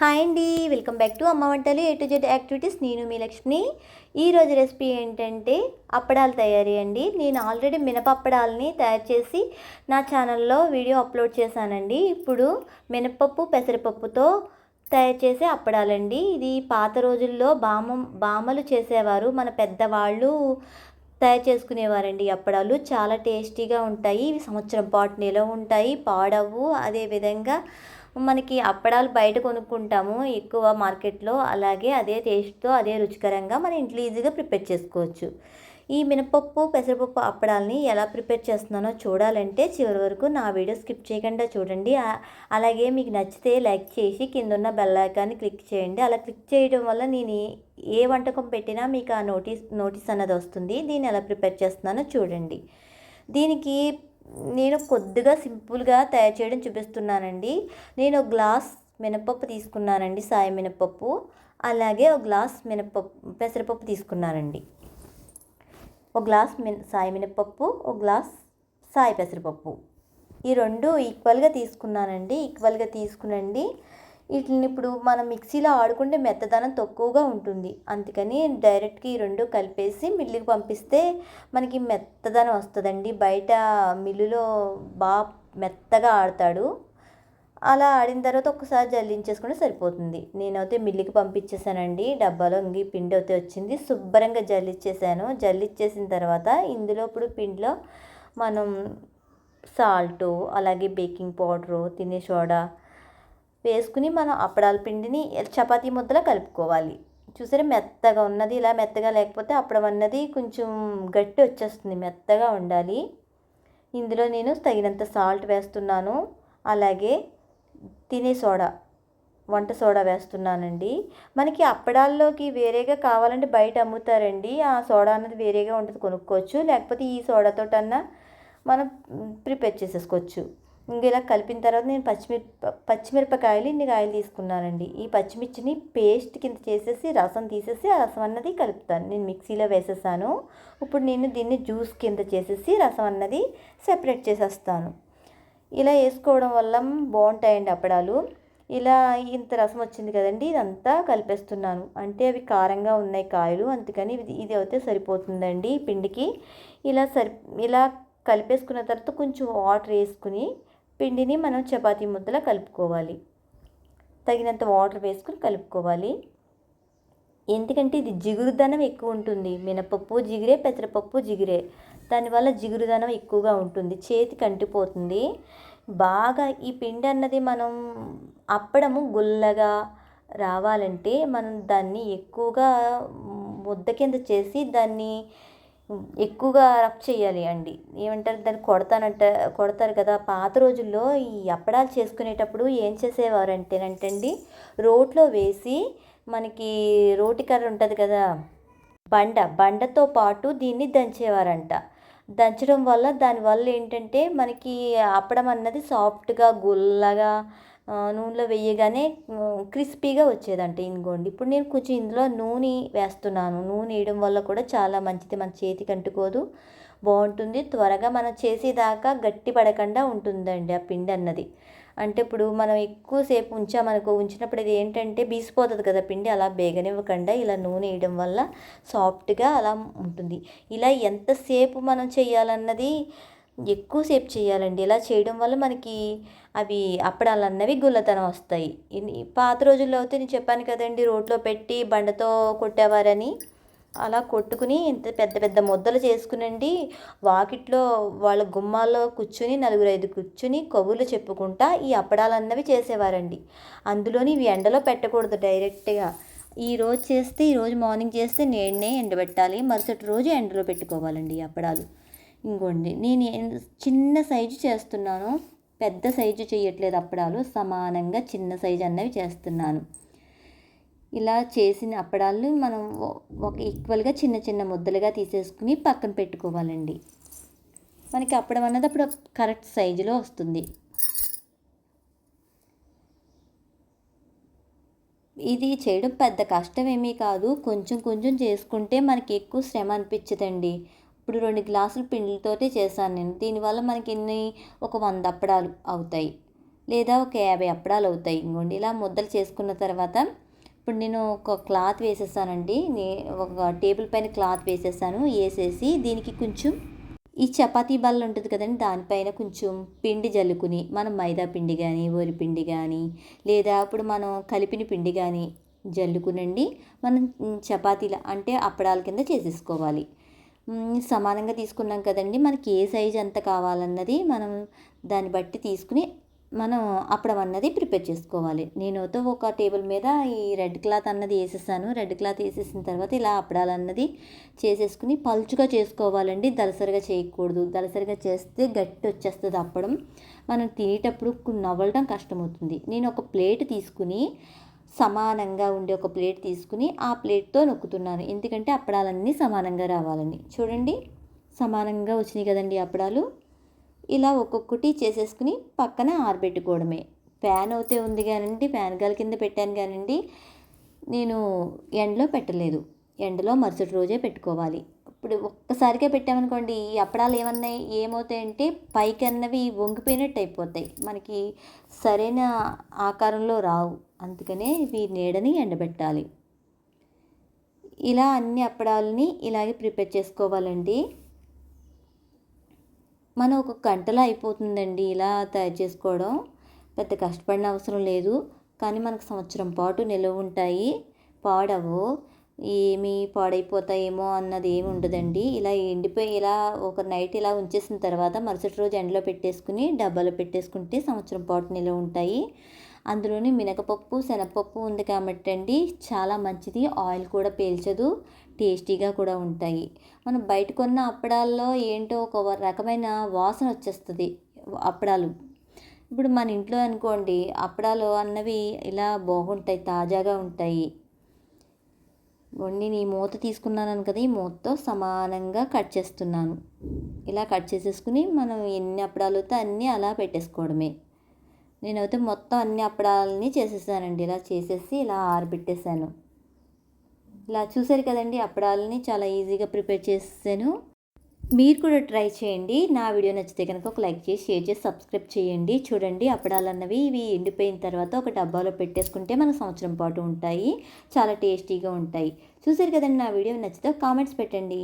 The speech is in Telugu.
హాయ్ అండి వెల్కమ్ బ్యాక్ టు అమ్మ వంటలు ఏ టు జెడ్ యాక్టివిటీస్. నేను మీ లక్ష్మి. ఈరోజు రెసిపీ ఏంటంటే అప్పడాలు తయారీ అండి. నేను ఆల్రెడీ మినపప్పడాలని తయారు చేసి నా ఛానల్లో వీడియో అప్లోడ్ చేశానండి. ఇప్పుడు మినపప్పు పెసరపప్పుతో తయారు చేసే అప్పడాలండి. ఇది పాత రోజుల్లో బామ బామలు చేసేవారు. మన పెద్దవాళ్ళు తయారు చేసుకునేవారండి అప్పడాలు. చాలా టేస్టీగా ఉంటాయి. ఇవి సంవత్సరం పాటు నిలవ ఉంటాయి. పాడవు. అదేవిధంగా మనకి అప్పడాలు బయట కొనుక్కుంటాము ఎక్కువ మార్కెట్లో. అలాగే అదే టేస్ట్తో అదే రుచికరంగా మనం ఇంట్లో ఈజీగా ప్రిపేర్ చేసుకోవచ్చు. ఈ మినపప్పు పెసరపప్పు అప్పడాలని ఎలా ప్రిపేర్ చేస్తున్నానో చూడాలంటే చివరి వరకు నా వీడియో స్కిప్ చేయకుండా చూడండి. అలాగే మీకు నచ్చితే లైక్ చేసి కింద ఉన్న బెల్ ఐకాన్ని క్లిక్ చేయండి. అలా క్లిక్ చేయడం వల్ల నేను ఏ వంటకం పెట్టినా మీకు ఆ నోటీస్ నోటీస్ అన్నది వస్తుంది. దీన్ని ఎలా ప్రిపేర్ చేస్తున్నానో చూడండి. దీనికి నేను కొద్దిగా సింపుల్గా తయారు చేయడం చూపిస్తున్నానండి. నేను ఒక గ్లాస్ మినపప్పు తీసుకున్నానండి సాయి మినపప్పు. అలాగే ఒక గ్లాస్ మినపప్పు పెసరపప్పు తీసుకున్నానండి. ఒక గ్లాస్ మిన సాయి మినపప్పు ఒక గ్లాస్ సాయి పెసరపప్పు. ఈ రెండు ఈక్వల్గా తీసుకున్నానండి. ఈక్వల్గా తీసుకునండి. వీటిని ఇప్పుడు మనం మిక్సీలో ఆడుకుంటే మెత్తదనం తక్కువగా ఉంటుంది. అందుకని డైరెక్ట్గా ఈ రెండు కలిపేసి మిల్లుకి పంపిస్తే మనకి మెత్తదనం వస్తుందండి. బయట మిల్లులో బాగా మెత్తగా ఆడతాడు. అలా ఆడిన తర్వాత ఒకసారి జల్లించేసుకుంటే సరిపోతుంది. నేనైతే మిల్లుకి పంపించేసానండి. డబ్బాలో ఇంగి పిండి అయితే వచ్చింది. శుభ్రంగా జల్లిచ్చేసాను. జల్లిచ్చేసిన తర్వాత ఇందులో ఇప్పుడు పిండిలో మనం సాల్ట్ అలాగే బేకింగ్ పౌడరు తినే సోడా వేసుకుని మనం అప్పడాల పిండిని చపాతీ ముద్దలా కలుపుకోవాలి. చూసారా మెత్తగా ఉన్నది ఇలా మెత్తగా లేకపోతే అప్పడం అన్నది కొంచెం గట్టి వచ్చేస్తుంది మెత్తగా ఉండాలి. ఇందులో నేను తగినంత సాల్ట్ వేస్తున్నాను. అలాగే తినే సోడా వంట సోడా వేస్తున్నానండి. మనకి అప్పడాల్లోకి వేరేగా కావాలంటే బయట అమ్ముతారండి. ఆ సోడా అన్నది వేరేగా ఉంటుంది కొనుక్కోవచ్చు. లేకపోతే ఈ సోడాతోటన్నా మనం ప్రిపేర్ చేసేసుకోవచ్చు. ఇంక ఇలా కలిపిన తర్వాత నేను పచ్చిమిరప పచ్చిమిరపకాయలు ఇన్ని కాయలు తీసుకున్నానండి. ఈ పచ్చిమిర్చిని పేస్ట్ కింద చేసేసి రసం తీసేసి ఆ రసం అన్నది కలుపుతాను. నేను మిక్సీలో వేసేసాను. ఇప్పుడు నేను దీన్ని జ్యూస్ కింద చేసేసి రసం అన్నది సెపరేట్ చేసేస్తాను. ఇలా వేసుకోవడం వల్ల బాగుంటాయండి అప్పడాలు. ఇలా ఇంత రసం వచ్చింది కదండి ఇదంతా కలిపేస్తున్నాను. అంటే అవి కారంగా ఉన్నాయి కాయలు అందుకని ఇది ఇది అయితే సరిపోతుందండి పిండికి. ఇలా సరి ఇలా కలిపేసుకున్న తర్వాత కొంచెం వాటర్ వేసుకుని పిండిని మనం చపాతీ ముద్దలా కలుపుకోవాలి. తగినంత వాటర్ వేసుకుని కలుపుకోవాలి. ఎందుకంటే ఇది జిగురుదనం ఎక్కువ ఉంటుంది. మినపప్పు జిగిరే పెసరపప్పు జిగిరే. దానివల్ల జిగురుదనం ఎక్కువగా ఉంటుంది. చేతికి అంటిపోతుంది బాగా ఈ పిండి అన్నది మనం అప్పడము గుల్లగా రావాలంటే మనం దాన్ని ఎక్కువగా ముద్ద కింద చేసి దాన్ని ఎక్కువగా రబ్ చేయాలి అండి. ఏమంటారు? దాన్ని కొడతానంట కొడతారు కదా. పాత రోజుల్లో ఈ అప్పడాలు చేసుకునేటప్పుడు ఏం చేసేవారంటేనంటండి రోట్లో వేసి మనకి రోటి కర్ర ఉంటుంది కదా బండ బండతో పాటు దీన్ని దంచేవారంట. దంచడం వల్ల దానివల్ల ఏంటంటే మనకి అప్పడం అన్నది సాఫ్ట్గా గుల్లగా నూనెలో వేయగానే క్రిస్పీగా వచ్చేదంట ఇంగోండి ఇప్పుడు నేను కొంచెం ఇందులో నూనె వేస్తున్నాను. నూనె వేయడం వల్ల కూడా చాలా మంచిది. మన చేతికి అంటుకోదు బాగుంటుంది. త్వరగా మనం చేసేదాకా గట్టి పడకుండా ఉంటుందండి ఆ పిండి అన్నది. అంటే ఇప్పుడు మనం ఎక్కువసేపు ఉంచామనుకో ఉంచినప్పుడు ఇది ఏంటంటే బీసిపోతుంది కదా పిండి అలా బేగనివ్వకుండా ఇలా నూనె వేయడం వల్ల సాఫ్ట్గా అలా ఉంటుంది. ఇలా ఎంతసేపు మనం చేయాలన్నది ఎక్కువసేపు చేయాలండి. ఇలా చేయడం వల్ల మనకి అవి అప్పడాలు అన్నవి గుల్లతనం వస్తాయి. పాత రోజుల్లో అయితే నేను చెప్పాను కదండి రోట్లో పెట్టి బండతో కొట్టేవారని. అలా కొట్టుకుని ఇంత పెద్ద పెద్ద ముద్దలు చేసుకునండి. వాకిట్లో వాళ్ళ గుమ్మాల్లో కూర్చుని నలుగురు ఐదు కూర్చుని కబుర్లు చెప్పుకుంటా ఈ అప్పడాలు అన్నవి చేసేవారండి. అందులోని ఇవి ఎండలో పెట్టకూడదు డైరెక్ట్గా. ఈ రోజు చేస్తే ఈరోజు మార్నింగ్ చేస్తే నేనే ఎండబెట్టాలి. మరుసటి రోజు ఎండలో పెట్టుకోవాలండి ఈ అప్పడాలు. ఇంకోండి నేను ఏం- చిన్న సైజు చేస్తున్నాను పెద్ద సైజు చేయట్లేదు అప్పడాలు సమానంగా చిన్న సైజు అన్నవి చేస్తున్నాను. ఇలా చేసిన అప్పడాలు మనం ఒక ఈక్వల్గా చిన్న చిన్న ముద్దలుగా తీసేసుకుని పక్కన పెట్టుకోవాలండి. మనకి అప్పడం అన్నది అప్పుడు కరెక్ట్ సైజులో వస్తుంది. ఇది చేయడం పెద్ద కష్టం ఏమీ కాదు కొంచెం కొంచెం చేసుకుంటే మనకి ఎక్కువ శ్రమ అనిపించదండి ఇప్పుడు రెండు గ్లాసులు పిండితోటే చేశాను నేను. దీనివల్ల మనకి ఎన్ని? ఒక వంద అప్పడాలు అవుతాయి. లేదా ఒక యాభై అప్పడాలు అవుతాయి. ఇంకోండి ఇలా ముద్దలు చేసుకున్న తర్వాత ఇప్పుడు నేను ఒక క్లాత్ వేసేసానండి. నే ఒక టేబుల్ పైన క్లాత్ వేసేసాను. వేసేసి దీనికి కొంచెం ఈ చపాతీ బల్ల ఉంటుంది కదండి దానిపైన కొంచెం పిండి జల్లుకుని మనం మైదా పిండి కానీ వరి పిండి కానీ లేదా ఇప్పుడు మనం కలిపిన పిండి కానీ జల్లుకునండి. మనం చపాతీల అంటే అప్పడాల కింద చేసేసుకోవాలి. సమానంగా తీసుకున్నాం కదండి. మనకి ఏ సైజ్ ఎంత కావాలన్నది మనం దాన్ని బట్టి తీసుకుని మనం అప్పడం అన్నది ప్రిపేర్ చేసుకోవాలి. నేనైతే ఒక టేబుల్ మీద ఈ రెడ్ క్లాత్ అన్నది వేసేసాను. రెడ్ క్లాత్ వేసేసిన తర్వాత ఇలా అప్పడాలన్నది చేసేసుకుని పలుచుగా చేసుకోవాలండి. దలసరిగా చేయకూడదు. దలసరిగా చేస్తే గట్టి వచ్చేస్తుంది అప్పడం. మనం తినేటప్పుడు నవ్వడం కష్టమవుతుంది. నేను ఒక ప్లేట్ తీసుకుని సమానంగా ఉండే ఒక ప్లేట్ తీసుకుని ఆ ప్లేట్తో నొక్కుతున్నాను ఎందుకంటే అప్పడాలన్నీ సమానంగా రావాలని. చూడండి సమానంగా వచ్చినాయి కదండి అప్పడాలు. ఇలా ఒక్కొక్కటి చేసేసుకుని పక్కన ఆరబెట్టుకోవడమే. ఫ్యాన్ అయితే ఉంది కానండి ఫ్యాన్ గాలి కింద పెట్టాను కానండి నేను ఎండలో పెట్టలేదు. ఎండలో మరుసటి రోజే పెట్టుకోవాలి. ఇప్పుడు ఒక్కసారిగా పెట్టామనుకోండి ఈ అప్పడాలు ఏమన్నాయి ఏమవుతాయంటే పైకి అన్నవి వంగిపోయినట్టు అయిపోతాయి. మనకి సరైన ఆకారంలో రావు. అందుకనే ఇవి నీడని ఎండబెట్టాలి. ఇలా అన్ని అప్పడాలని ఇలాగే ప్రిపేర్ చేసుకోవాలండి. మనం ఒక గంటలో అయిపోతుందండి ఇలా తయారు చేసుకోవడం. పెద్ద కష్టపడిన అవసరం లేదు. కానీ మనకు సంవత్సరం పాటు నిలవ ఉంటాయి. పాడవు. ఏమి పాడైపోతాయేమో అన్నది ఏమి ఉండదండి. ఇలా ఎండిపోయి ఇలా ఒక నైట్ ఇలా ఉంచేసిన తర్వాత మరుసటి రోజు ఎండలో పెట్టేసుకుని డబ్బాలో పెట్టేసుకుంటే సంవత్సరం పాటు నిల్వ ఉంటాయి. అందులోని మినపప్పు శనగపప్పు ఉంది కాబట్టి అండి. చాలా మంచిది. ఆయిల్ కూడా పీల్చదు. టేస్టీగా కూడా ఉంటాయి. మనం బయట కొన్న అప్పడాల్లో ఏంటో ఒక రకమైన వాసన వచ్చేస్తుంది. అప్పడాలు. ఇప్పుడు మన ఇంట్లో అనుకోండి అప్పడాలు అన్నవి ఇలా బాగుంటాయి తాజాగా ఉంటాయి. నేను ఈ మూత తీసుకున్నాను కదా ఈ మూతతో సమానంగా కట్ చేస్తున్నాను. ఇలా కట్ చేసేసుకుని మనం ఎన్ని అప్పడాలు అయితే అన్నీ అలా పెట్టేసుకోవడమే. నేనైతే మొత్తం అన్ని అప్పడాలని చేసేసానండి. ఇలా చేసేసి ఇలా ఆరబెట్టేసాను ఇలా చూసారు కదండి అప్పడాలని చాలా ఈజీగా ప్రిపేర్ చేసేసాను మీరు కూడా ట్రై చేయండి. నా వీడియో నచ్చితే కనుక ఒక లైక్ చేసి షేర్ చేసి సబ్స్క్రైబ్ చేయండి. చూడండి అప్పడాలన్నవి ఇవి ఎండిపోయిన తర్వాత ఒక డబ్బాలో పెట్టేసుకుంటే మనకు సంవత్సరం పాటు ఉంటాయి. చాలా టేస్టీగా ఉంటాయి. చూసారు కదండి నా వీడియో నచ్చితే కామెంట్స్ పెట్టండి.